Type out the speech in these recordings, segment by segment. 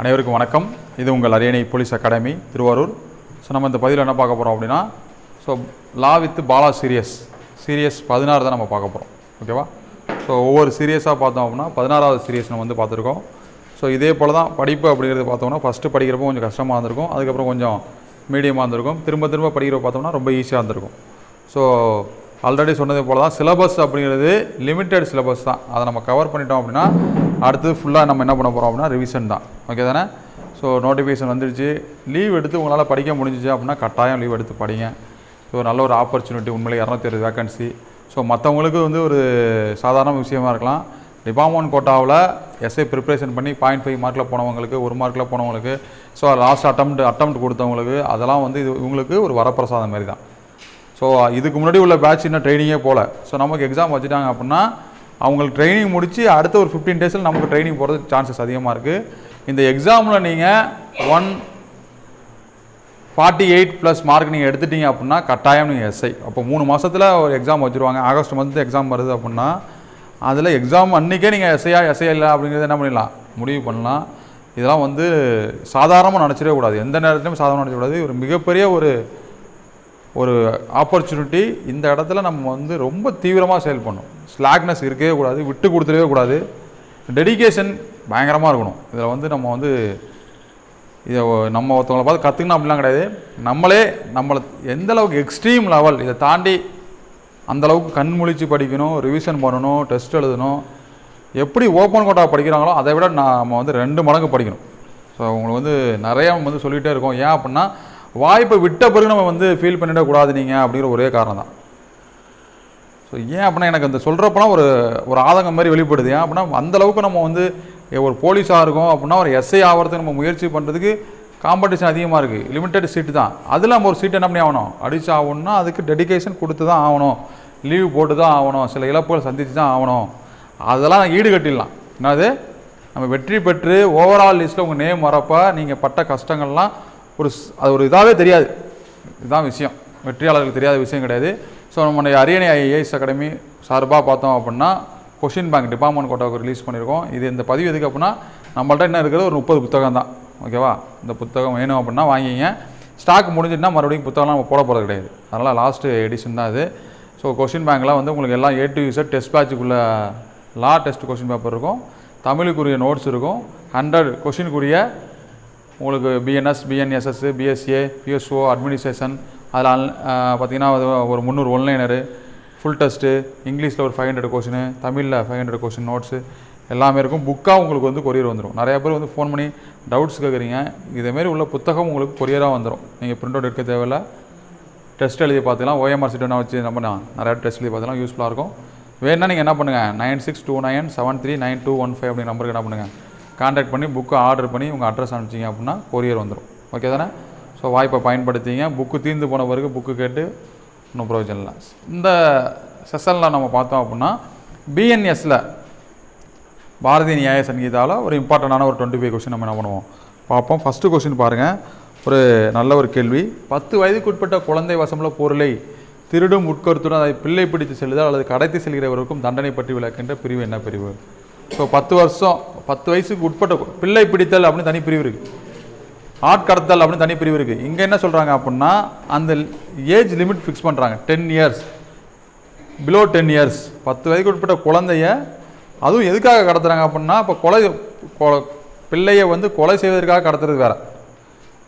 அனைவருக்கும் வணக்கம். இது உங்கள் அரியணை போலீஸ் அகாடமி திருவாரூர். ஸோ நம்ம இந்த பதிவில் என்ன பார்க்க போகிறோம் அப்படின்னா ஸோ லா வித் பாலா சீரியஸ் சீரியஸ் பதினாறு தான் நம்ம பார்க்க போகிறோம் ஓகேவா ஸோ ஒவ்வொரு சீரியஸாக பார்த்தோம் அப்படின்னா பதினாறாவது சீரியஸ் நம்ம வந்து பார்த்துருக்கோம். ஸோ இதே போல் தான் படிப்பு அப்படிங்கிறது பார்த்தோம்னா ஃபஸ்ட்டு படிக்கிறப்போ கொஞ்சம் கஷ்டமாக இருந்திருக்கும். அதுக்கப்புறம் கொஞ்சம் மீடியமாக இருந்திருக்கும். திரும்ப திரும்ப படிக்கிறப்ப பார்த்தோம்னா ரொம்ப ஈஸியாக இருந்திருக்கும். ஸோ ஆல்ரெடி சொன்னது போல் தான் சிலபஸ் அப்படிங்கிறது லிமிட்டெட் சிலபஸ் தான். அதை நம்ம கவர் பண்ணிட்டோம் அப்படின்னா அடுத்தது ஃபுல்லாக நம்ம என்ன பண்ண போகிறோம் அப்படின்னா ரிவிஷன் தான். ஓகே தானே? ஸோ நோட்டிஃபிகேஷன் வந்துடுச்சு லீவ் எடுத்து உங்களால் படிக்க முடிஞ்சிச்சு அப்படின்னா கட்டாயம் லீவ் எடுத்து படிங்க. ஸோ நல்ல ஒரு ஆப்பர்ச்சுனிட்டி உண்மையிலே இரநூத்தி இருபது வேகன்சி ஸோ மற்றவங்களுக்கு வந்து ஒரு சாதாரண விஷயமா இருக்கலாம். டிபார்ட்மெண்ட் கோட்டாவில் எஸ்ஐ ப்ரிப்பரேஷன் பண்ணி பாயிண்ட் ஃபைவ் மார்க்கில் போனவங்களுக்கு ஒரு மார்க்கில் போனவங்களுக்கு ஸோ லாஸ்ட் அட்டம்ப்ட் அட்டம்ப்ட் கொடுத்தவங்களுக்கு அதெல்லாம் வந்து இது இவங்களுக்கு ஒரு வரப்பிரசாதம் மாதிரி தான். ஸோ இதுக்கு முன்னாடி உள்ள பேட்ச் இன்னும் ட்ரைனிங்கே போகல ஸோ நமக்கு எக்ஸாம் வச்சுட்டாங்க அப்படின்னா அவங்களுக்கு ட்ரைனிங் முடித்து அடுத்த ஒரு ஃபிஃப்டீன் டேஸில் நமக்கு ட்ரைனிங் போகிறது சான்சஸ் அதிகமாக இருக்குது இந்த எக்ஸாமில் நீங்கள் one forty eight plus mark நீங்கள் எடுத்துட்டீங்க அப்படின்னா கட்டாயம் நீங்கள் எஸ்ஐ அப்போ மூணு மாதத்தில் ஒரு எக்ஸாம் வச்சுருவாங்க. ஆகஸ்ட் மந்த் எக்ஸாம் வருது அப்படின்னா அதில் எக்ஸாம் அன்றைக்கே நீங்கள் எஸ்ஐயா எஸ்ஐ இல்லை அப்படிங்கிறத என்ன பண்ணிடலாம்? முடிவு பண்ணலாம். இதெல்லாம் வந்து சாதாரணமாக நினச்சிடவே கூடாது. எந்த நேரத்துலையும் சாதாரணமாக நினச்சிடக்கூடாது ஒரு மிகப்பெரிய ஒரு ஒரு ஆப்பர்ச்சுனிட்டி இந்த இடத்துல நம்ம வந்து ரொம்ப தீவிரமாக செயல் பண்ணணும் ஸ்லாக்னஸ் இருக்கவே கூடாது விட்டு கொடுத்துடவே கூடாது. டெடிகேஷன் பயங்கரமாக இருக்கணும். இதில் வந்து நம்ம வந்து இதை நம்ம ஒருத்தவங்களை பார்த்து கற்றுக்கணும் அப்படிலாம் கிடையாது. நம்மளே நம்மளை எந்த அளவுக்கு எக்ஸ்ட்ரீம் லெவல் இதை தாண்டி அந்தளவுக்கு கண் முழிச்சு படிக்கணும் ரிவிஷன் பண்ணணும் டெஸ்ட் எழுதணும். எப்படி ஓப்பன் கோட்டா படிக்கிறாங்களோ அதை விட நம்ம வந்து ரெண்டு மடங்கு படிக்கணும். ஸோ உங்களுக்கு வந்து நிறையா வந்து சொல்லிகிட்டே இருக்கோம். ஏன் அப்படின்னா வாய்ப்பை விட்ட பிறகு நம்ம வந்து ஃபீல் பண்ணிடக்கூடாது நீங்கள் அப்படிங்கிற ஒரே காரணம் தான் ஸோ ஏன் அப்படின்னா எனக்கு அந்த சொல்கிறப்பலாம் ஒரு ஒரு ஆதங்கம் மாதிரி வெளிப்படுது. ஏன் அப்படின்னா அந்த அளவுக்கு நம்ம வந்து ஒரு போலீஸாக இருக்கோம் அப்படின்னா ஒரு எஸ்ஐ ஆகிறதுக்கு நம்ம முயற்சி பண்ணுறதுக்கு காம்படிஷன் அதிகமாக இருக்குது லிமிட்டட் சீட்டு தான். அதில் நம்ம ஒரு சீட் என்ன பண்ணி ஆகணும்? அடிச்சு ஆகணும்னா அதுக்கு டெடிகேஷன் கொடுத்து தான் ஆகணும். லீவ் போட்டு தான் ஆகணும். சில இழப்புகள் சந்தித்து தான் ஆகணும். அதெல்லாம் ஈடுகட்டிடலாம் என்னது? நம்ம வெற்றி பெற்று ஓவரால் லிஸ்ட்டில் உங்கள் நேம் வரப்போ நீங்கள் பட்ட கஷ்டங்கள்லாம் ஒரு ஸ்- அது ஒரு இதாகவே தெரியாது. இதுதான் விஷயம். வெற்றியாளர்களுக்கு தெரியாத விஷயம் கிடையாது. ஸோ நம்ம அரியணை ஐஏஎஸ் அகாடமி சார்பாக பார்த்தோம் அப்படின்னா கொஷின் பேங்க் டிபார்ட்மெண்ட் கோட்டாவுக்கு ரிலீஸ் பண்ணியிருக்கோம். இது இந்த பதிவு எதுக்கு அப்படின்னா நம்மள்ட்ட என்ன இருக்கிறது ஒரு முப்பது புத்தகம் தான். ஓகேவா? இந்த புத்தகம் வேணும் அப்படின்னா வாங்கிங்க. ஸ்டாக் முடிஞ்சுட்டுனா மறுபடியும் புத்தகம்லாம் நம்ம போட போகிறது கிடையாது. அதனால் லாஸ்ட்டு எடிஷன் தான் இது. ஸோ கொஷின் பேங்க்லாம் வந்து உங்களுக்கு எல்லாம் ஏ டு யூசர் டெஸ்ட் பேட்சுக்குள்ளே லா டெஸ்ட் கொஷின் பேப்பர் இருக்கும். தமிழுக்குரிய நோட்ஸ் இருக்கும். ஹண்ட்ரட் கொஷினுக்குரிய உங்களுக்கு BNS BNSS BSA BSO administration அதில் பார்த்திங்கன்னா அது ஒரு முந்நூறு ஒன்லைனரு ஃபுல் டெஸ்ட்டு இங்கிலீஷில் ஒரு ஃபைவ் ஹண்ட்ரட் கொஷினு தமிழில் ஃபைவ் ஹண்ட்ரட் கொஷின் நோட்ஸு எல்லாமே இருக்கும். புக்காக உங்களுக்கு வந்து கொரியர் வந்துடும் நிறைய பேர் வந்து ஃபோன் பண்ணி டவுட்ஸ் கேட்குறீங்க. இதேமாரி உள்ள புத்தகம் உங்களுக்கு கொரியராக வந்துடும் நீங்கள் பிரிண்ட் அவுட் எடுக்க தேவையில்ல. டெஸ்ட் எழுதி பார்த்துக்கலாம். ஓஎம்ஆர் சீட் வச்சு நம்ம நான் நிறையா டெஸ்ட் எழுதி பார்த்துலாம் யூஸ்ஃபுல்லாக இருக்கும். வேணா நீங்கள் என்ன பண்ணுங்கள் nine six two nine seven three nine two one five அப்படிங்கிற நம்பருக்கு என்ன பண்ணுங்கள் கான்டாக்ட் பண்ணி புக்கு ஆர்டர் பண்ணி உங்கள் அட்ரஸ் அனுப்பிச்சிங்க அப்படின்னா கொரியர் வந்துடும் ஓகே தானே? ஸோ வாய்ப்பை பயன்படுத்திங்க. புக்கு தீர்ந்து போன பிறகு புக்கு கேட்டு ஒன்றும் பிரயோஜனம் இல்லை. இந்த செஷனில் நம்ம பார்த்தோம் அப்படின்னா பிஎன்எஸில் பாரதி நியாய சங்கீதாவில் ஒரு இம்பார்ட்டண்டான ஒரு டுவெண்ட்டி ஃபைவ் கொஸ்டின் நம்ம என்ன பண்ணுவோம்? பார்ப்போம். ஃபஸ்ட்டு கொஸ்டின் பாருங்கள் ஒரு நல்ல ஒரு கேள்வி. பத்து வயதுக்குட்பட்ட குழந்தை வசமுள்ள பொருளை திருடும் உட்கருத்துடன் அதை பிள்ளை பிடித்து செல்லுதல் அல்லது கடத்தி செல்கிறவருக்கும் தண்டனை பற்றி விளக்கின்ற பிரிவு என்ன பிரிவு? ஸோ பத்து வருஷம் பத்து வயசுக்கு உட்பட்ட பிள்ளை பிடித்தல் அப்படின்னு தனி பிரிவு இருக்குது ஆட்கடத்தல் அப்படின்னு தனி பிரிவு இருக்குது இங்கே என்ன சொல்கிறாங்க அப்படின்னா அந்த ஏஜ் லிமிட் ஃபிக்ஸ் பண்ணுறாங்க ten years below ten years பத்து வயதுக்கு உட்பட்ட குழந்தைய அதுவும் எதுக்காக கடத்துறாங்க அப்படின்னா இப்போ கொலை கொ- பிள்ளையை வந்து கொலை செய்வதற்காக கடத்துறது வேறு.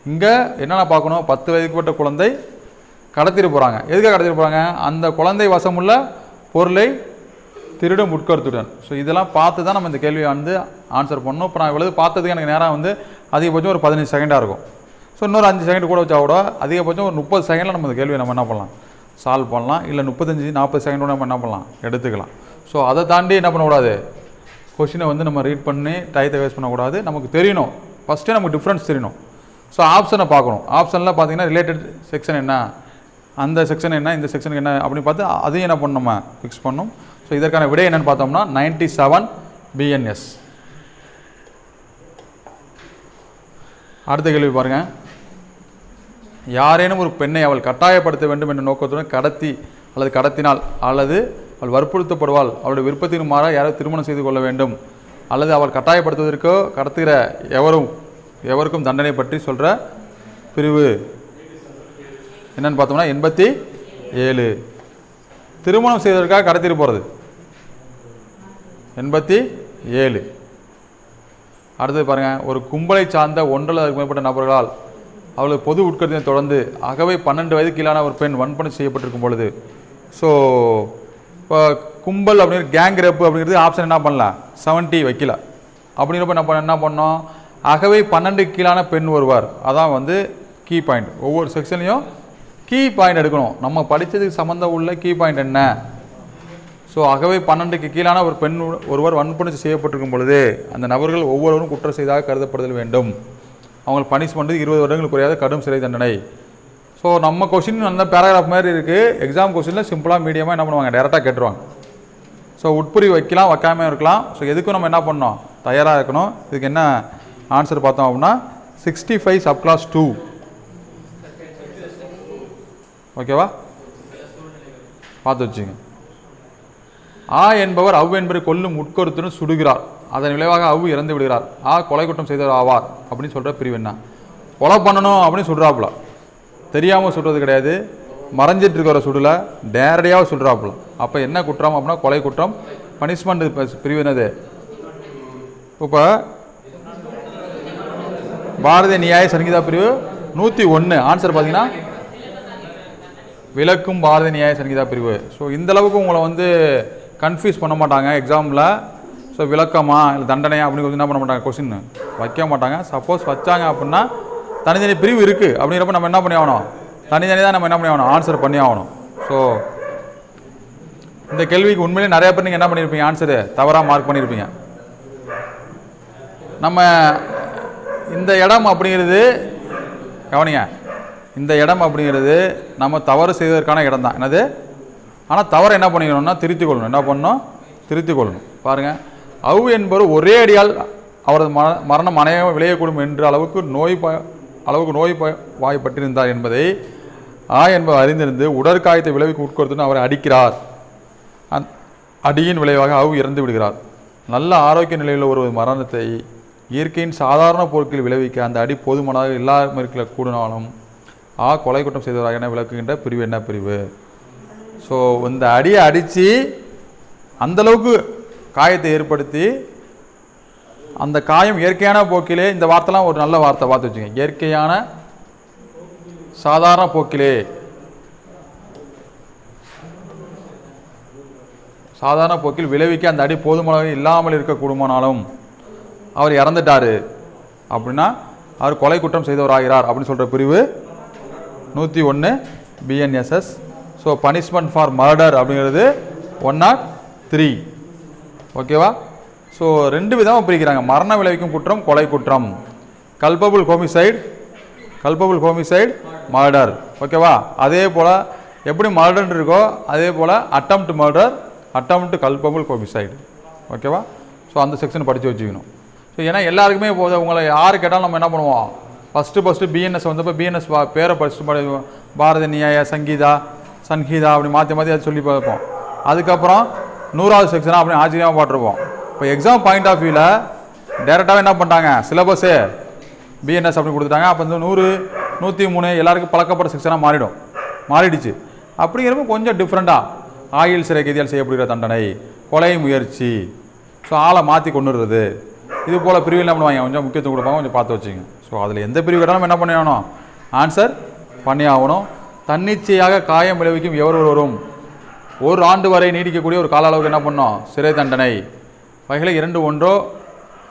இங்கே என்னென்ன பார்க்கணும்? பத்து வயதுக்கு உட்பட்ட குழந்தை கடத்திட்டு போகிறாங்க எதுக்காக கடத்திட்டு போகிறாங்க அந்த குழந்தை வசமுள்ள பொருளை திருடும் உட்கருத்துடன் ஸோ இதெல்லாம் பார்த்து தான் நம்ம இந்த கேள்வியை வந்து ஆன்சர் பண்ணணும். இப்போ நான் இவ்வளவு பார்த்ததுக்கு எனக்கு நேராக வந்து அதிகபட்சம் ஒரு பதினஞ்சு செகண்டாக இருக்கும். ஸோ இன்னொரு அஞ்சு செகண்ட் கூட வச்சா கூட அதிகபட்சம் ஒரு முப்பது செகண்டில் நம்ம இந்த கேள்வியை நம்ம என்ன பண்ணலாம்? சால்வ் பண்ணலாம். இல்லை முப்பத்தஞ்சு நாற்பது செகண்டோட நம்ம என்ன பண்ணலாம்? எடுத்துக்கலாம். ஸோ அதை தாண்டி என்ன பண்ணக்கூடாது? கொஷினை வந்து நம்ம ரீட் பண்ணி டயத்தை வேஸ்ட் பண்ணக்கூடாது. நமக்கு தெரியணும். ஃபஸ்ட்டே நமக்கு டிஃப்ரென்ஸ் தெரியணும். ஸோ ஆப்ஷனை பார்க்கணும். ஆப்ஷனில் பார்த்தீங்கன்னா ரிலேட்டட் செக்ஷன் என்ன? அந்த செக்ஷன் என்ன? இந்த செக்ஷனுக்கு என்ன? அப்படின்னு பார்த்து அதையும் என்ன பண்ணணும்? நம்ம ஃபிக்ஸ் பண்ணணும். ஸோ இதற்கான விடை என்னென்னு பார்த்தோம்னா நைன்ட்டி செவன் பிஎன்எஸ் அடுத்த கேள்வி பாருங்கள் யாரேனும் ஒரு பெண்ணை அவள் கட்டாயப்படுத்த வேண்டும் என்ற நோக்கத்துடன் கடத்தி அல்லது கடத்தினால் அல்லது அவள் வற்புறுத்தப்படுவாள். அவளுடைய விருப்பத்தின் மாறாக யாரோ திருமணம் செய்து கொள்ள வேண்டும். அல்லது அவள் கட்டாயப்படுத்துவதற்கோ கடத்துகிற எவரும் எவருக்கும் தண்டனை பற்றி சொல்கிற பிரிவு என்னன்னு பார்த்தோம்னா எண்பத்தி ஏழு. திருமணம் செய்வதற்காக கடத்திட்டு போகிறது எண்பத்தி ஏழு. அடுத்தது பாருங்கள் ஒரு கும்பலை சார்ந்த ஒன்றல்ல அதுக்கு மேற்பட்ட நபர்களால் அவளுக்கு பொது உட்கருத்தினை தொடர்ந்து அகவை பன்னெண்டு வயது கீழான ஒரு பெண் வன்பணம் செய்யப்பட்டிருக்கும் பொழுது. ஸோ இப்போ கும்பல் அப்படிங்கிற கேங் ரேப்பு அப்படிங்கிறது ஆப்ஷன் என்ன பண்ணலாம் செவன்ட்டி வைக்கல. அப்படிங்கிறப்ப என்ன பண்ண என்ன பண்ணோம்? அகவை பன்னெண்டு கீழான பெண் ஒருவர். அதான் வந்து கீ பாயிண்ட் ஒவ்வொரு செக்ஷன்லையும் கீ பாயிண்ட் எடுக்கணும். நம்ம படித்ததுக்கு சம்மந்தம் உள்ள கீ பாயிண்ட் என்ன? ஸோ ஆகவே பன்னெண்டுக்கு கீழான ஒரு பெண் ஒருவர் வன்புணர்ச்சி செய்யப்பட்டிருக்கும் பொழுது அந்த நபர்கள் ஒவ்வொருவரும் குற்றம் செய்தாக கருதப்படுதல் வேண்டும். அவங்க பனிஷ்மெண்ட் இருபது வருடங்களுக்கு குறையாத கடும் சிறை தண்டனை. ஸோ நம்ம கொஷின் அந்த பேராகிராஃப் மாதிரி இருக்குது எக்ஸாம் கொஷினில் சிம்பிளாக மீடியமாக என்ன பண்ணுவாங்க? டேரெக்டாக கேட்டுருவாங்க. ஸோ உட்புரி வைக்கலாம் வைக்காமல் இருக்கலாம். ஸோ எதுக்கும் நம்ம என்ன பண்ணோம்? தயாராக இருக்கணும். இதுக்கு என்ன ஆன்சர் பார்த்தோம் அப்படின்னா sixty five sub class two ஓகேவா பார்த்து வச்சுங்க ஆ என்பவர் அவ் என்பதை கொல்லும் உட்கருத்துடன் சுடுகிறார். அதன் விளைவாக அவ் இறந்து விடுகிறார். ஆ கொலை குற்றம் செய்தவர் ஆவார் அப்படின்னு சொல்கிற பிரிவு என்ன? கொலை பண்ணணும் அப்படின்னு சொல்கிறாப்புல தெரியாமல் சுடுறது கிடையாது. மறைஞ்சிட்டு இருக்கிற சுடல நேரடியாக சொல்கிறாப்புல அப்போ என்ன குற்றம் அப்படின்னா கொலை குற்றம் பனிஷ்மெண்ட் பிரிவு என்னது? இப்போ பாரதிய நியாய சங்கீதா பிரிவு நூற்றி ஒன்று ஆன்சர் பார்த்தீங்கன்னா விளக்கும் பாரதிய நியாய சங்கீதா பிரிவு. ஸோ இந்தளவுக்கு உங்களை வந்து கன்ஃபியூஸ் பண்ண மாட்டாங்க. எக்ஸாமில் ஸோ விளக்கமா இல்லை தண்டனையா அப்படின்னு கொஞ்சம் என்ன பண்ண மாட்டாங்க? கொஸ்டின் வைக்க மாட்டாங்க. சப்போஸ் வச்சாங்க அப்படின்னா தனித்தனி பிரிவு இருக்குது அப்படிங்கிறப்ப நம்ம என்ன பண்ணி ஆகணும்? தனித்தனி தான் நம்ம என்ன பண்ணி ஆகணும்? ஆன்சர் பண்ணி ஆகணும். ஸோ இந்த கேள்விக்கு உண்மையிலே நிறைய பேர் நீங்கள் என்ன பண்ணியிருப்பீங்க ஆன்சரு தவறாக மார்க் பண்ணியிருப்பீங்க நம்ம இந்த இடம் அப்படிங்கிறது கவனிங்க. இந்த இடம் அப்படிங்கிறது நம்ம தவறு செய்வதற்கான இடம் தான் என்னது? ஆனால் தவறு என்ன பண்ணிக்கணும்னா திருத்திக் கொள்ளணும் என்ன பண்ணணும்? திருத்திக் கொள்ளணும் பாருங்கள் அவு என்பவர் ஒரே அடியால் அவரது மர மரணம் அணைய விளையக்கூடும் என்ற அளவுக்கு நோய் ப அளவுக்கு நோய் ப வாய்ப்பட்டிருந்தார் என்பதை ஆ என்பவர் அறிந்திருந்து உடற்காயத்தை விளைவுக்கு உட்கொடுத்துன்னு அவரை அடிக்கிறார். அந் அடியின் விளைவாக அவு இறந்து விடுகிறார். நல்ல ஆரோக்கிய நிலையில் ஒரு மரணத்தை இயற்கையின் சாதாரண பொருட்களில் விளைவிக்க அந்த அடி போதுமானதாக இல்லாமல் இருக்க கூடினாலும் ஆ கொலை குற்றம் செய்தவராக என விளக்குகின்ற பிரிவு என்ன பிரிவு? ஸோ இந்த அடியை அடித்து அந்தளவுக்கு காயத்தை ஏற்படுத்தி அந்த காயம் இயற்கையான போக்கிலே இந்த வார்த்தைலாம் ஒரு நல்ல வார்த்தை பார்த்து வச்சுங்க இயற்கையான சாதாரண போக்கிலே. சாதாரண போக்கில் விளைவிக்க அந்த அடி போதுமானதாக இல்லாமல் இருக்கக்கூடுமானாலும் அவர் இறந்துட்டார். அப்படின்னா அவர் கொலை குற்றம் செய்தவராகிறார் அப்படின்னு சொல்கிற பிரிவு நூற்றி ஒன்று BNSS so punishment for murder அப்படிங்கிறது ஒன் நாட் த்ரீ ஓகேவா ஸோ ரெண்டு விதமாக பிரிக்கிறாங்க. மரண விளைவிக்கும் குற்றம் கொலை குற்றம். Culpable homicide culpable homicide murder ஓகேவா அதே போல் எப்படி மர்டர் இருக்கோ அதே போல் attempt murder attempt culpable homicide ஓகேவா ஸோ அந்த செக்ஷன் படித்து வச்சுக்கணும். ஸோ ஏன்னா எல்லாருக்குமே போது உங்களை யார் கேட்டாலும் நம்ம என்ன பண்ணுவோம்? ஃபஸ்ட்டு ஃபஸ்ட்டு பிஎன்எஸ் வந்தப்போ பிஎன்எஸ் பேரை படிச்சுட்டு பாரதி நியாய சங்கீதா சன்ஹீதா அப்படி மாற்றி மாற்றி அதை சொல்லி பார்ப்போம். அதுக்கப்புறம் நூறாவது செக்ஷனாக அப்படி ஆச்சரியமாக பார்த்துருப்போம். இப்போ எக்ஸாம் பாயிண்ட் ஆஃப் வியூவில் டேரெக்டாகவே என்ன பண்ணிட்டாங்க? சிலபஸு பிஎன்எஸ் அப்படி கொடுத்துட்டாங்க. அப்போ இந்த நூறு நூற்றி மூணு எல்லாருக்கும் பழக்கப்பட்ட செக்ஷனாக மாறிடும். மாறிடுச்சு. அப்படிங்கிறப்ப கொஞ்சம் டிஃப்ரெண்ட்டாக ஆயில் சிறை கைதியால் செய்யப்படுகிற தண்டனை கொலை முயற்சி. ஸோ ஆளை மாற்றி கொண்டுடுறது இது போல் பிரிவு என்ன பண்ணுவாங்க? கொஞ்சம் முக்கியத்துவம் கொடுப்பாங்க. கொஞ்சம் பார்த்து வச்சுங்க ஸோ அதில் எந்த பிரிவு கேட்டாலும் என்ன பண்ணி ஆகணும் ஆன்சர் பண்ணி ஆகணும் தன்னிச்சையாக காயம் விளைவிக்கும் எவர் ஒருவரும் ஒரு ஆண்டு வரை நீடிக்கக்கூடிய ஒரு கால அளவுக்கு என்ன பண்ணோம்? சிறை தண்டனை. வகையில் இரண்டு ஒன்றோ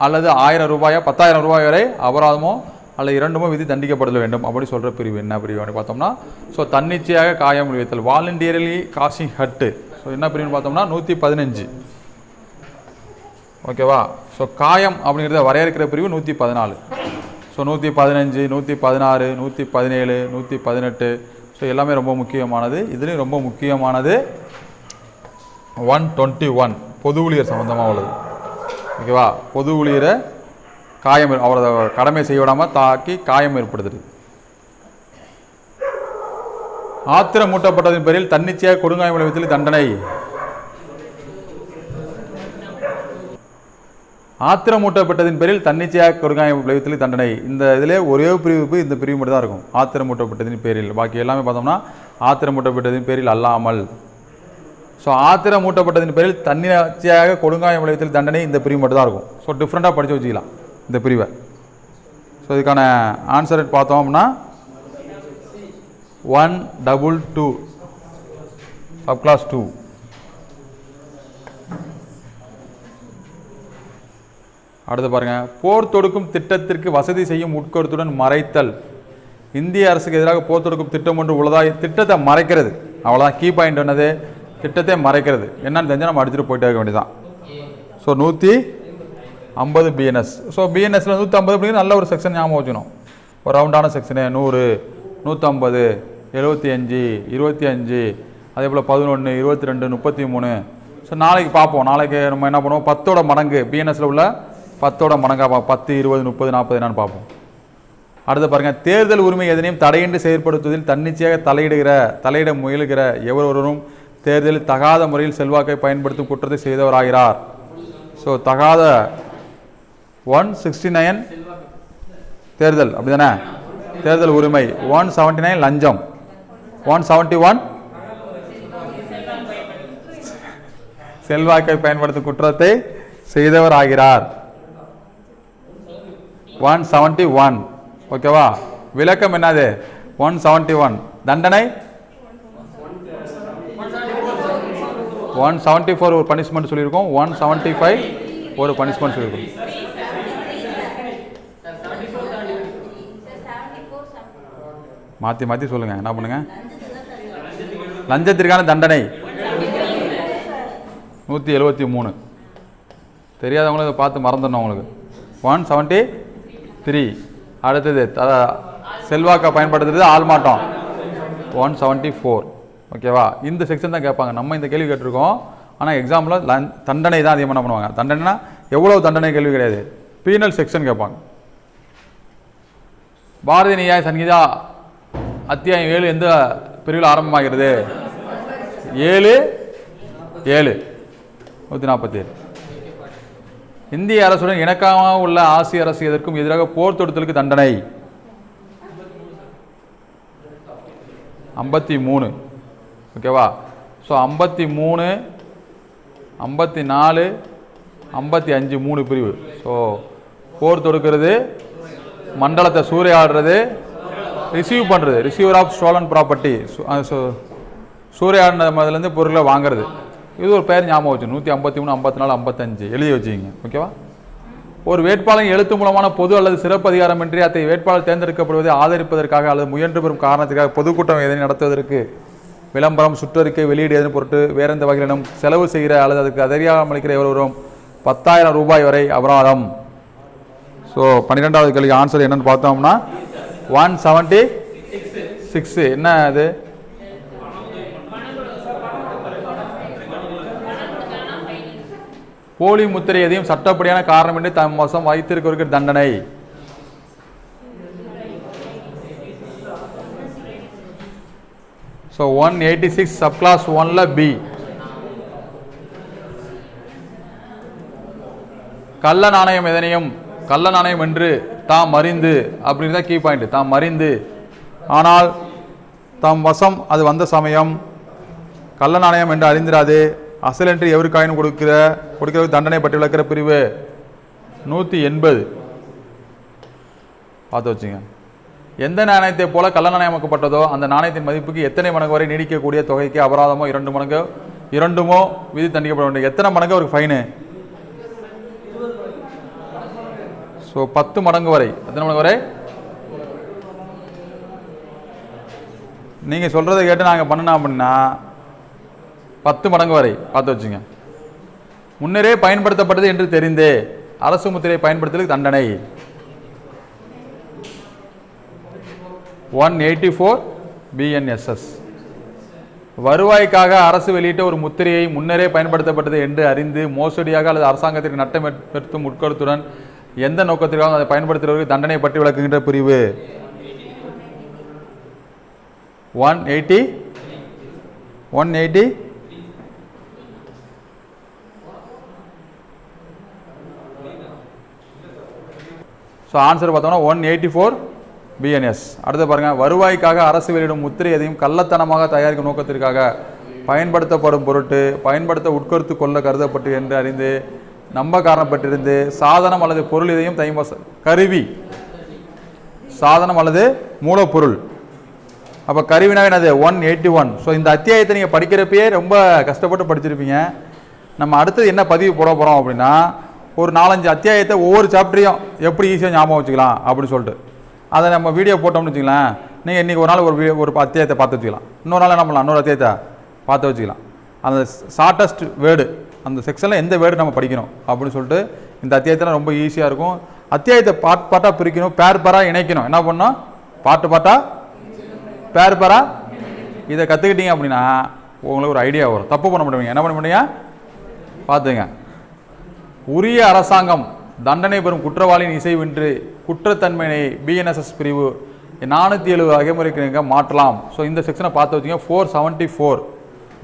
அல்லது ஆயிரம் ரூபாயோ பத்தாயிரம் ரூபாய் வரை அபராதமோ அல்லது இரண்டுமோ விதி தண்டிக்கப்படல வேண்டும். அப்படி சொல்கிற பிரிவு என்ன பிரிவு அப்படின்னு பார்த்தோம்னா ஸோ தன்னிச்சையாக காயம் விளைவித்தல். வாலண்டியர்லி காசிங் ஹட்டு ஸோ என்ன பிரிவுன்னு பார்த்தோம்னா நூற்றி பதினஞ்சு. ஓகேவா ஸோ காயம் அப்படிங்கிறத வரையறுக்கிற பிரிவு நூற்றி பதினாலு. ஸோ நூற்றி பதினஞ்சு நூற்றி பதினாறு நூற்றி பதினேழு நூற்றி பதினெட்டு ஸோ எல்லாமே ரொம்ப முக்கியமானது. இதுலேயும் ரொம்ப முக்கியமானது ஒன் டுவெண்ட்டி ஒன் பொது ஊழியர் சம்மந்தமாக உள்ளது. ஓகேவா பொது ஊழியரை காயம் அவரது கடமை செய்ய விடாமல் தாக்கி காயம் ஏற்படுத்துது ஆத்திரம் மூட்டப்பட்டதின் பேரில் தன்னிச்சையாக கொடுங்காயம் விளைவித்தல் தண்டனை. ஆத்திரமூட்டப்பட்டதின் பேரில் தன்னிச்சையாக கொடுங்காய விளைவித்தல் தண்டனை. இந்த இதிலே ஒரே ஒரு பிரிவு இந்த பிரிவு மட்டும் தான் இருக்கும். ஆத்திரமூட்டப்பட்டதின் பேரில். பாக்கி எல்லாமே பார்த்தோம்னா ஆத்திரமூட்டப்பட்டதின் பேரில் அல்லாமல். ஸோ ஆத்திரமூட்டப்பட்டதின் பேரில் தன்னிச்சையாக கொடுங்காயம் விளைவித்தல் தண்டனை இந்த பிரிவு மட்டும் தான் இருக்கும் ஸோ டிஃப்ரெண்ட்டாக படித்து வச்சுக்கலாம் இந்த பிரிவை. ஸோ இதுக்கான ஆன்சர் பார்த்தோம் அப்படின்னா one double two sub class two அடுத்து பாருங்கள் போர் தொடுக்கும் திட்டத்திற்கு வசதி செய்யும் உட்கருத்துடன் மறைத்தல். இந்திய அரசுக்கு எதிராக போர் தொடுக்கும் திட்டம் ஒன்று உள்ளதா? திட்டத்தை மறைக்கிறது. அவ்வளோதான் கீ பாயிண்ட் என்னது? திட்டத்தை மறைக்கிறது. என்னன்னு தெரிஞ்சு நம்ம அடிச்சுட்டு போயிட்டே இருக்க வேண்டியதான் ஸோ நூற்றி ஐம்பது பிஎன்எஸ் ஸோ பிஎன்எஸ்ல நூற்றி ஐம்பது அப்படிங்கிற நல்ல ஒரு செக்ஷன் ஞாபகம் வச்சுக்கணும். ஒரு ரவுண்டான செக்ஷனு நூறு நூற்றம்பது எழுபத்தி அஞ்சு இருபத்தி அஞ்சு அதே போல் பதினொன்று இருபத்தி ரெண்டு முப்பத்தி மூணு. ஸோ நாளைக்கு பார்ப்போம். நாளைக்கு நம்ம என்ன பண்ணுவோம்? பத்தோட மடங்கு பிஎன்எஸ்ல உள்ள பத்தோட மடங்கா பார்ப்போம் பத்து இருபது முப்பது நாற்பது என்னன்னு பார்ப்போம். அடுத்து பாருங்கள் தேர்தல் உரிமை எதனையும் தடையின்றி செயற்படுத்துவதில் தன்னிச்சையாக தலையிடுகிற தலையிட முயலுகிற எவரொருவரும் தேர்தலில் தகாத முறையில் செல்வாக்கை பயன்படுத்தும் குற்றத்தை செய்தவராகிறார். ஸோ தகாத ஒன் சிக்ஸ்டி நைன் தேர்தல் அப்படிதானே? தேர்தல் உரிமை. ஒன் செவன்டி நைன் லஞ்சம். ஒன் செவன்ட்டி ஒன் செல்வாக்கை பயன்படுத்தும் குற்றத்தை செய்தவர் ஆகிறார் ஒன் செவன்ட்டி ஒன் ஓகேவா விளக்கம் என்னது? ஒன் செவன்ட்டி ஒன் தண்டனை? ஒன் செவன்ட்டி ஃபோர் ஒரு பனிஷ்மெண்ட் சொல்லியிருக்கோம். ஒன் செவன்ட்டி ஃபைவ் ஒரு பனிஷ்மெண்ட் சொல்லியிருக்கோம். மாற்றி மாற்றி சொல்லுங்கள் என்ன பண்ணுங்க? லஞ்சத்திற்கான தண்டனை. நூற்றி எழுபத்தி மூணு. தெரியாதவங்களும் இதை பார்த்து மறந்துடணும் அவங்களுக்கு ஒன் செவன்ட்டி த்ரீ அடுத்தது த செல்வாக்கை பயன்படுத்துறது ஆள்மாட்டம். ஒன் செவன்ட்டி ஃபோர் ஓகேவா? இந்த செக்ஷன் தான் கேட்பாங்க. நம்ம இந்த கேள்வி கேட்டிருக்கோம். ஆனால் எக்ஸாமில் தண்டனை தான் அதிகமாக என்ன பண்ணுவாங்க? தண்டனைனா எவ்வளோ தண்டனை கேள்வி கிடையாது. பீனல் செக்ஷன் கேட்பாங்க. பாரதிய நியாய சங்கீதா அத்தியாயம் ஏழு எந்த பிரிவில் ஆரம்பமாகிறது? ஏழு ஏழு. நூற்றி நாற்பத்தி ஏழு இந்திய அரசுடன் இணக்கமாக உள்ள ஆசிய அரசு எதற்கும் எதிராக போர் தொடுத்தலுக்கு தண்டனை. ஐம்பத்தி மூணு. ஓகேவா ஸோ ஐம்பத்தி மூணு ஐம்பத்தி நாலு ஐம்பத்தி அஞ்சு மூணு பிரிவு. ஸோ போர் தொடுக்கிறது மண்டலத்தை சூறையாடுறது ரிசீவ் பண்ணுறது ரிசீவர் ஆஃப் ஸ்டோலன் ப்ராப்பர்ட்டி சூறையாடினதுலேருந்து பொருளை வாங்குறது. இது ஒரு பேர் ஞாபகம் வச்சு நூற்றி ஐம்பத்தி மூணு ஐம்பத்தி நாலு ஐம்பத்தஞ்சு. எழுதி வச்சுக்கிங்க. ஓகேவா? ஒரு வேட்பாளர் எழுத்து மூலமான பொது அல்லது சிறப்பு அதிகாரமின்றி அத்தை வேட்பாளர் தேர்ந்தெடுக்கப்படுவதை ஆதரிப்பதற்காக அல்லது முயன்று பெறும் காரணத்திற்காக பொதுக்கூட்டம் எதனை நடத்துவதற்கு? விளம்பரம் சுற்றறிக்கை வெளியீடு பொருட்டு? வேற எந்த வகையிலும் செலவு செய்கிற அல்லது அதுக்கு அதிகாரம் அளிக்கிற எவரும் பத்தாயிரம் ரூபாய் வரை அபராதம். ஸோ பன்னிரெண்டாவது கேள்வி ஆன்சர் என்னன்னு பார்த்தோம்னா ஒன் செவன்ட்டி சிக்ஸு என்ன அது? போலி முத்திரை எதையும் சட்டப்படியான காரணமின்றி தம் வசம் வைத்திருக்கிறவருக்கு தண்டனை. So one eighty six sub class ஒன்ல பி கள்ள நாணயம் எதனையும் கள்ள நாணயம் என்று தாம் அறிந்து அப்படின்னு தான் கீ பாயிண்ட் தாம் அறிந்து ஆனால் தம் வசம் அது வந்த சமயம் கள்ள நாணயம் என்று அறிந்திராது அசல் என்று எவருக்காயினும் கொடுக்கிற கொடுக்கிற தண்டனை பற்றி விளக்கிற பிரிவு? நூற்றி எண்பது. பார்த்து வச்சுங்க. எந்த நாணயத்தை போல கள்ள நாணயமாக்கப்பட்டதோ அந்த நாணயத்தின் மதிப்புக்கு எத்தனை மடங்கு வரை நீடிக்கக்கூடிய தொகைக்கு அபராதமோ இரண்டு மடங்கு இரண்டுமோ விதி தண்டிக்கப்பட வேண்டும். எத்தனை மடங்கு ஒரு ஃபைனு ஸோ பத்து மடங்கு வரை. எத்தனை மடங்கு வரை? நீங்கள் சொல்கிறத கேட்டு நாங்கள் பண்ணினோம் அப்படின்னா பத்து மடங்கு வரை பார்த்து வச்சுங்க. முன்னரே பயன்படுத்தப்பட்டது என்று தெரிந்தே அரசு முத்திரையை பயன்படுத்துவதற்கு தண்டனை. ஒன் எயிட்டி ஃபோர் பிஎன்எஸ்எஸ் வருவாய்க்காக அரசு வெளியிட்ட ஒரு முத்திரையை முன்னரே பயன்படுத்தப்பட்டது என்று அறிந்து மோசடியாக அல்லது அரசாங்கத்திற்கு நட்டம் ஏற்படுத்தும் உட்கருத்துடன் எந்த நோக்கத்திற்காக அதை பயன்படுத்துகிறவர்கள் தண்டனை பற்றி விளக்குகின்ற பிரிவு. One eighty one eighty so answer பார்த்தோம்னா ஒன் எயிட்டி ஃபோர் பிஎன்எஸ் அடுத்து பாருங்கள் வருவாய்க்காக அரசு வெளியிடும் முத்திரை எதையும் கள்ளத்தனமாக தயாரிக்கும் நோக்கத்திற்காக பயன்படுத்தப்படும் பொருட்டு பயன்படுத்த உட்கருத்து கொள்ள கருதப்பட்டு என்று அறிந்து நம்ப காரணப்பட்டிருந்து சாதனம் அல்லது பொருள் இதையும் தைமச கருவி. சாதனம் அல்லது மூலப்பொருள். அப்போ கருவினா என்னது? ஒன் எயிட்டி ஒன் ஸோ இந்த அத்தியாயத்தை நீங்கள் படிக்கிறப்பயே ரொம்ப கஷ்டப்பட்டு படிச்சிருப்பீங்க. நம்ம அடுத்தது என்ன பதிவு போட போகிறோம் அப்படின்னா ஒரு நாலஞ்சு அத்தியாயத்தை ஒவ்வொரு சாப்டரையும் எப்படி ஈஸியாக ஞாபகம் வச்சுக்கலாம் அப்படின்னு சொல்லிட்டு. அதை நம்ம வீடியோ போட்டோம்னு வச்சுக்கலாம் நீங்கள் இன்றைக்கி ஒரு நாள் ஒரு வீ- ஒரு அத்தியாயத்தை பார்த்து வச்சுக்கலாம். இன்னொரு நாள் என்ன பண்ணலாம்? இன்னொரு அத்தியாயத்தை பார்த்து வச்சுக்கலாம். அந்த ஷார்ட்டஸ்ட் வேர்டு அந்த செக்ஷனில் எந்த வேர்டு நம்ம படிக்கணும் அப்படின்னு சொல்லிட்டு இந்த அத்தியாயத்தில் ரொம்ப ஈஸியாக இருக்கும். அத்தியாயத்தை பாட் பாட்டாக பிரிக்கணும் பேர் பேராக இணைக்கணும். என்ன பண்ணணும்? பாட்டு பாட்டாக பேர் பேராக இதை கற்றுக்கிட்டீங்க அப்படின்னா உங்களுக்கு ஒரு ஐடியா வரும். தப்பு பண்ண மாட்டீங்க. என்ன பண்ண மாட்டீங்க? பார்த்துங்க உரிய அரசாங்கம் தண்டனை பெறும் குற்றவாளியின் இசைவின்றி குற்றத்தன்மையை பிஎன்எஸ்எஸ் பிரிவு நானூற்றி எழுபது வகைமுறைக்கு நீங்கள் மாற்றலாம். ஸோ இந்த செக்ஷனை பார்த்து வச்சுங்க. ஃபோர் செவன்ட்டி ஃபோர்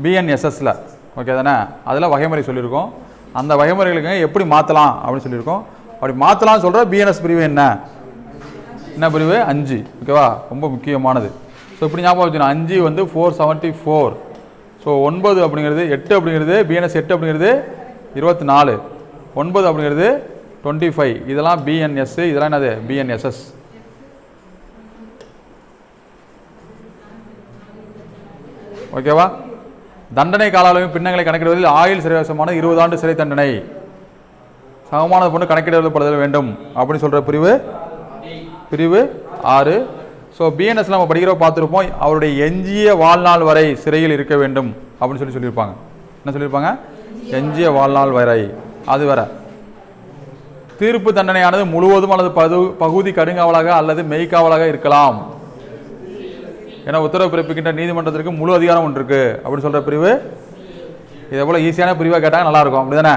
பிஎன்எஸ்எஸில் ஓகே தானே? அதில் வகைமுறை சொல்லியிருக்கோம். அந்த வகைமுறைகளுக்கு எப்படி மாற்றலாம் அப்படின்னு சொல்லியிருக்கோம். அப்படி மாற்றலாம்னு சொல்கிற பிஎன்எஸ் பிரிவு என்ன? என்ன பிரிவு? அஞ்சு. ஓகேவா ரொம்ப முக்கியமானது. ஸோ இப்படி ஞாபகம் வச்சுக்கணும். அஞ்சு வந்து ஃபோர் செவன்ட்டி ஃபோர் ஸோ ஒன்பது அப்படிங்கிறது எட்டு அப்படிங்கிறது பிஎன்எஸ் எட்டு அப்படிங்கிறது இருபத்தி நாலு. ஒன்பது அப்படிங்கிறது டுவெண்ட்டி ஃபைவ் இதெல்லாம் பிஎன்எஸ்ஸு இதெல்லாம் என்னது? பிஎன்எஸ்எஸ் ஓகேவா தண்டனை கால அளவையும் பின்னங்களை கணக்கிடுவதில் ஆயுள் சிறைவாசமான இருபது ஆண்டு சிறை தண்டனை. சமமானது போன்று கணக்கிடப்படுதல் வேண்டும் அப்படின்னு சொல்கிற பிரிவு? பிரிவு ஆறு. ஸோ பிஎன்எஸ் நம்ம படிக்கிறப்ப பார்த்துருப்போம் அவருடைய எஞ்சிய வாழ்நாள் வரை சிறையில் இருக்க வேண்டும் அப்படின்னு சொல்லி சொல்லியிருப்பாங்க. என்ன சொல்லியிருப்பாங்க? எஞ்சிய வாழ்நாள் வரை. அது வேற. தீர்ப்பு தண்டனையானது முழுவதும் அல்லது பது பகுதி கடுங்காவலாக அல்லது மெய்க்காவலாக இருக்கலாம். என உத்தரவு பிறப்பிக்கின்ற நீதிமன்றத்திற்கு முழு அதிகாரம் ஒன்று இருக்கு அப்படின்னு சொல்ற பிரிவு இதே போல் ஈஸியான பிரிவாக கேட்டால் நல்லா இருக்கும். அப்படிதானே?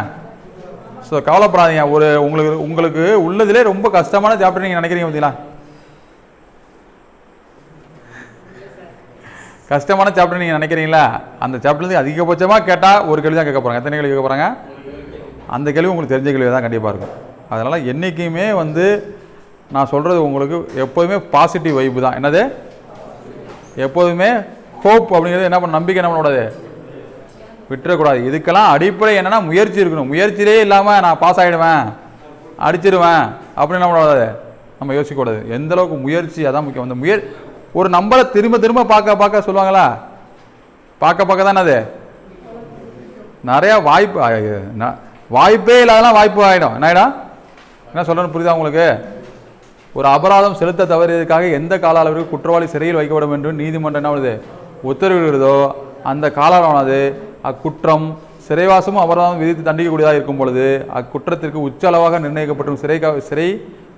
ஸோ கவலைப்படாதீங்க. ஒரு உங்களுக்கு உங்களுக்கு உள்ளதிலே ரொம்ப கஷ்டமான சாப்டர் நீங்கள் நினைக்கிறீங்க பார்த்தீங்களா கஷ்டமான சாப்டர் நீங்கள் நினைக்கிறீங்களா? அந்த சாப்டர்லேருந்து அதிகபட்சமாக கேட்டால் ஒரு கேள்வி தான் கேட்க போகிறாங்க எத்தனை கேள்வி கேட்க போகிறாங்க அந்த கேள்வி உங்களுக்கு தெரிஞ்ச கேள்வி தான் கண்டிப்பாக இருக்கும். அதனால் என்றைக்குமே வந்து நான் சொல்கிறது உங்களுக்கு எப்போதுமே பாசிட்டிவ் வைப்பு தான். என்னது? எப்போதுமே ஹோப் அப்படிங்கிறது என்ன பண்ண நம்பிக்கை என்ன பண்ணக்கூடாது? விட்டுறக்கூடாது. இதுக்கெல்லாம் அடிப்படை என்னென்னா முயற்சி இருக்கணும். முயற்சியிலே இல்லாமல் நான் பாஸ் ஆகிடுவேன் அடிச்சிடுவேன் அப்படின்னு என்ன பண்ணக்கூடாது? நம்ம யோசிக்கக்கூடாது. எந்த அளவுக்கு முயற்சி அதான் முக்கியம். அந்த முயற் ஒரு நம்பரை திரும்ப திரும்ப பார்க்க பார்க்க சொல்லுவாங்களா பார்க்க பார்க்க தானே அது நிறையா வாய்ப்பு வாய்ப்பே இல்லாதெல்லாம் வாய்ப்பு ஆகிடும் என்ன என்ன சொல்கிறேன்னு புரியுதா உங்களுக்கு? ஒரு அபராதம் செலுத்த தவறியதற்காக எந்த கால அளவிற்கு குற்றவாளி சிறையில் வைக்கப்படும் என்று நீதிமன்றம் என்ன பண்ணுது? உத்தரவிடுகிறதோ அந்த கால அளவானது அக்குற்றம் சிறைவாசமும் அபராதம் விதித்து தண்டிக்கக்கூடியதாக இருக்கும் பொழுது அக்குற்றத்திற்கு உச்ச அளவாக நிர்ணயிக்கப்படும் சிறை சிறை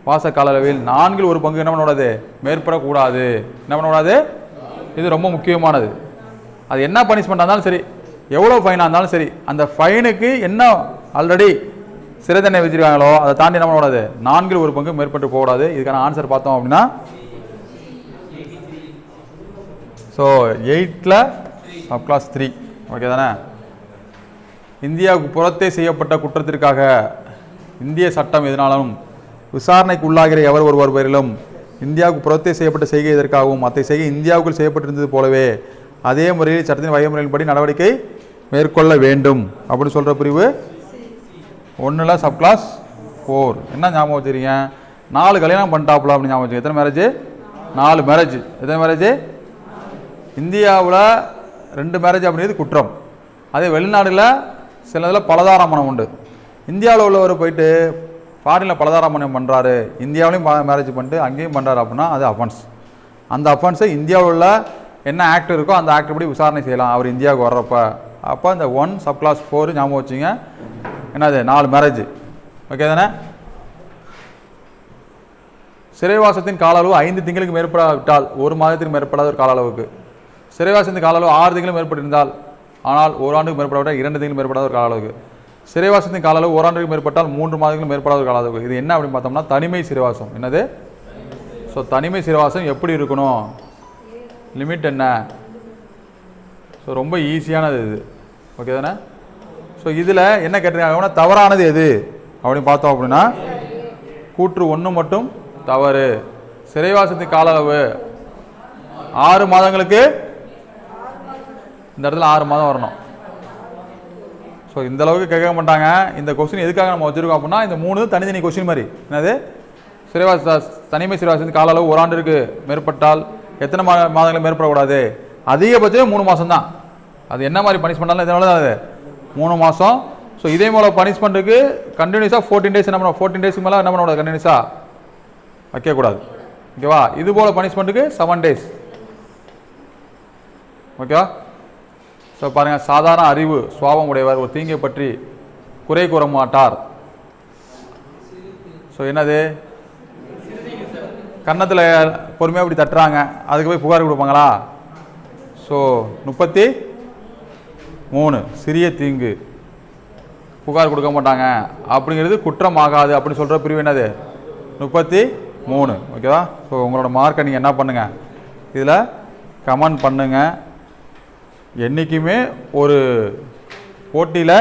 வாச கால அளவில் நான்கில் ஒரு பங்கு என்ன பண்ணக்கூடாது? மேற்படக்கூடாது. என்ன பண்ணக்கூடாது? இது ரொம்ப முக்கியமானது. அது என்ன பனிஷ்மெண்ட்டாக இருந்தாலும் சரி எவ்வளோ ஃபைனாக இருந்தாலும் சரி அந்த ஃபைனுக்கு என்ன ஆல்ரெடி சிறை தண்டனை வச்சிருக்காங்களோ அதை தாண்டி என்ன பண்ணக்கூடாது? நான்கில் ஒரு பங்கு மேற்பட்டு போகக்கூடாது. இதுக்கான ஆன்சர் பார்த்தோம் அப்படின்னா ஸோ எயிட்டில் சப் கிளாஸ் த்ரீ ஓகே தானே? இந்தியாவுக்கு புறத்தே செய்யப்பட்ட குற்றத்திற்காக இந்திய சட்டம் எதனாலும் விசாரணைக்கு உள்ளாகிற எவர் ஒருவர் பேரிலும் இந்தியாவுக்கு புறத்தே செய்யப்பட்ட செய்கை எதற்காகவும் அத்தை செய்கை இந்தியாவுக்குள் செய்யப்பட்டிருந்தது போலவே அதே முறையில் சட்டத்தின் வகைமுறையின்படி நடவடிக்கை மேற்கொள்ள வேண்டும் அப்படின்னு சொல்கிற பிரிவு ஒன்றில் சப் கிளாஸ் ஃபோர் என்ன ஞாபகம் வச்சுருக்கீங்க? நாலு கல்யாணம் பண்ணிட்டாப்புல அப்படின்னு ஞாபகம் வச்சுருக்கீங்க. எத்தனை மேரேஜ் நாலு மேரேஜ் எத்தனை மேரேஜ் இந்தியாவில் ரெண்டு மேரேஜ் அப்படிங்கிறது குற்றம். அதே வெளிநாடுல சில இதில் பலதாரமணம் உண்டு. இந்தியாவில் உள்ளவர் போயிட்டு ஃபாரினில் பலதாரமணம் பண்ணுறாரு இந்தியாவிலையும் மேரேஜ் பண்ணிட்டு அங்கேயும் பண்ணுறாரு அப்படின்னா அது அஃபன்ஸ் அந்த அஃபன்ஸை இந்தியாவில் உள்ள என்ன ஆக்ட் இருக்கோ அந்த ஆக்ட் படி விசாரணை செய்யலாம். அவர் இந்தியாவுக்கு வர்றப்ப. அப்போ இந்த ஒன் சப் கிளாஸ் ஃபோர் ஞாபகம் வச்சுங்க என்னது? நாலு மேரேஜ் ஓகே தானே? சிறைவாசத்தின் கால அளவு ஐந்து திங்களுக்கு மேற்படாவிட்டால் ஒரு மாதத்திற்கு மேற்படாத ஒரு கால அளவுக்கு சிறைவாசத்தின் கால அளவு ஆறு திங்களும் மேற்பட்டிருந்தால் ஆனால் ஓராண்டுக்கு மேற்படாவிட்டால் இரண்டு திங்களும் மேற்படாத ஒரு கால அளவுக்கு சிறைவாசத்தின் கால அளவு ஓராண்டுக்கு மேற்பட்டால் மூன்று மாதங்களும் மேற்படாத ஒரு கால அளவுக்கு இது என்ன அப்படின்னு பார்த்தோம்னா தனிமை சிறைவாசம். என்னது? ஸோ தனிமை சிறைவாசம் எப்படி இருக்கணும்? லிமிட் என்ன? ஸோ ரொம்ப ஈஸியானது இது. ஓகே தானே? ஸோ இதில் என்ன கேட்டிருக்காங்க தவறானது எது? அப்படின்னு பார்த்தோம் அப்படின்னா கூற்று ஒன்று மட்டும் தவறு. சிறைவாசத்தின் கால அளவு ஆறு மாதங்களுக்கு இந்த இடத்துல ஆறு மாதம் வரணும். ஸோ இந்த அளவுக்கு கேட்க மாட்டாங்க. இந்த கொஸ்டின் எதுக்காக நம்ம வச்சுருக்கோம் அப்படின்னா இந்த மூணு தனித்தனி கொஸ்டின் மாதிரி. என்னது? சிறைவாச தனிமை சிறைவாசத்தின் கால அளவு ஒரு ஆண்டிற்கு மேற்பட்டால் எத்தனை மா மாதங்களுக்கு மேற்படக்கூடாது? அதிகபட்சம் மூணு மாதம் தான் அது என்ன மாதிரி பனிஷ் பண்ணாலும் இதனால தான் அது மூணு மாதம் ஸோ இதே போல் பனிஷ்மெண்ட்டுக்கு கண்டினியூஸாக ஃபோர்டீன் டேஸ் என்ன பண்ணணும் ஃபோர்டீன் டேஸ்க்கு மேலே என்ன பண்ணக்கூடாது கண்டினியூஸாக வைக்கக்கூடாது. ஓகேவா இது போல் பனிஷ்மெண்ட்டுக்கு செவன் டேஸ் ஓகேவா ஸோ பாருங்கள் சாதாரண அறிவு சுவாபம் உடையவர் ஒரு தீங்கை பற்றி குறை கூற மாட்டார். ஸோ என்னது? கன்னத்தில் பொறுமையாக இப்படி தட்டுறாங்க. அதுக்கு போய் புகார் கொடுப்பாங்களா? ஸோ முப்பத்தி மூணு சிறிய தீங்கு. புகார் கொடுக்க மாட்டாங்க. அப்படிங்கிறது குற்றமாகாது அப்படின்னு சொல்கிற பிரிவு என்னது? முப்பத்தி மூணு. ஓகேவா? ஸோ உங்களோட மார்க்கை நீங்கள் என்ன பண்ணுங்கள் இதில் கமெண்ட் பண்ணுங்கள் என்றைக்குமே ஒரு போட்டியில்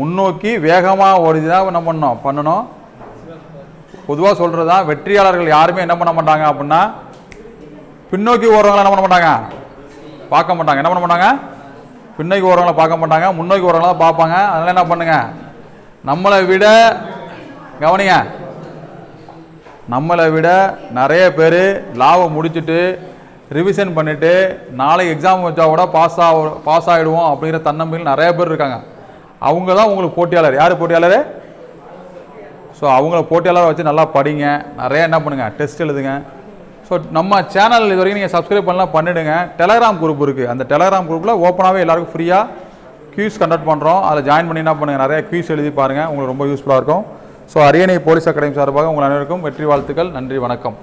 முன்னோக்கி வேகமாக ஓடிதான் என்ன பண்ணணும்? பண்ணணும். பொதுவாக சொல்கிறது தான் வெற்றியாளர்கள் யாருமே என்ன பண்ண மாட்டாங்க அப்படின்னா பின்னோக்கி ஓடுறவங்கள என்ன பண்ண மாட்டாங்க? பார்க்க மாட்டாங்க. என்ன பண்ண மாட்டாங்க? பின்னோக்கி ஓரங்களை பார்க்க மாட்டாங்க முன்னோக்கி ஓரங்களை தான் பார்ப்பாங்க. அதனால் என்ன பண்ணுங்க? நம்மளை விட கவனிங்க. நம்மளை விட நிறைய பேர் லாவை முடிச்சுட்டு ரிவிஷன் பண்ணிவிட்டு நாளைக்கு எக்ஸாம் வச்சா கூட பாஸ் ஆக பாஸ் ஆகிடுவோம் அப்படிங்கிற தன்னம்பிக்கையில் நிறைய பேர் இருக்காங்க. அவங்க தான் உங்களுக்கு போட்டியாளர். யார் போட்டியாளர்? ஸோ அவங்கள போட்டியாளரை வச்சு நல்லா படிங்க. நிறையா என்ன பண்ணுங்கள் டெஸ்ட் எழுதுங்க. ஸோ நம்ம சேனல் இது வரைக்கும் நீங்கள் சப்ஸ்கிரைப் பண்ணலாம் பண்ணிவிடுங்க டெலகிராம் குரூப் இருக்குது அந்த டெலகிராம் குரூப்பில் ஓப்பனாகவே எல்லாருக்கும் ஃப்ரீயாக க்யூஸ் கண்டக்ட் பண்ணுறோம் அதில் ஜாயின் பண்ணி என்ன பண்ணுங்கள் நிறைய க்யூஸ் எழுதி பாருங்கள் உங்களுக்கு ரொம்ப யூஸ்ஃபுல்லாக இருக்கும். ஸோ அரியணை போலீஸ் அகாடமி சார்பாக உங்கள் அனைவருக்கும் வெற்றி வாழ்த்துக்கள். நன்றி வணக்கம்.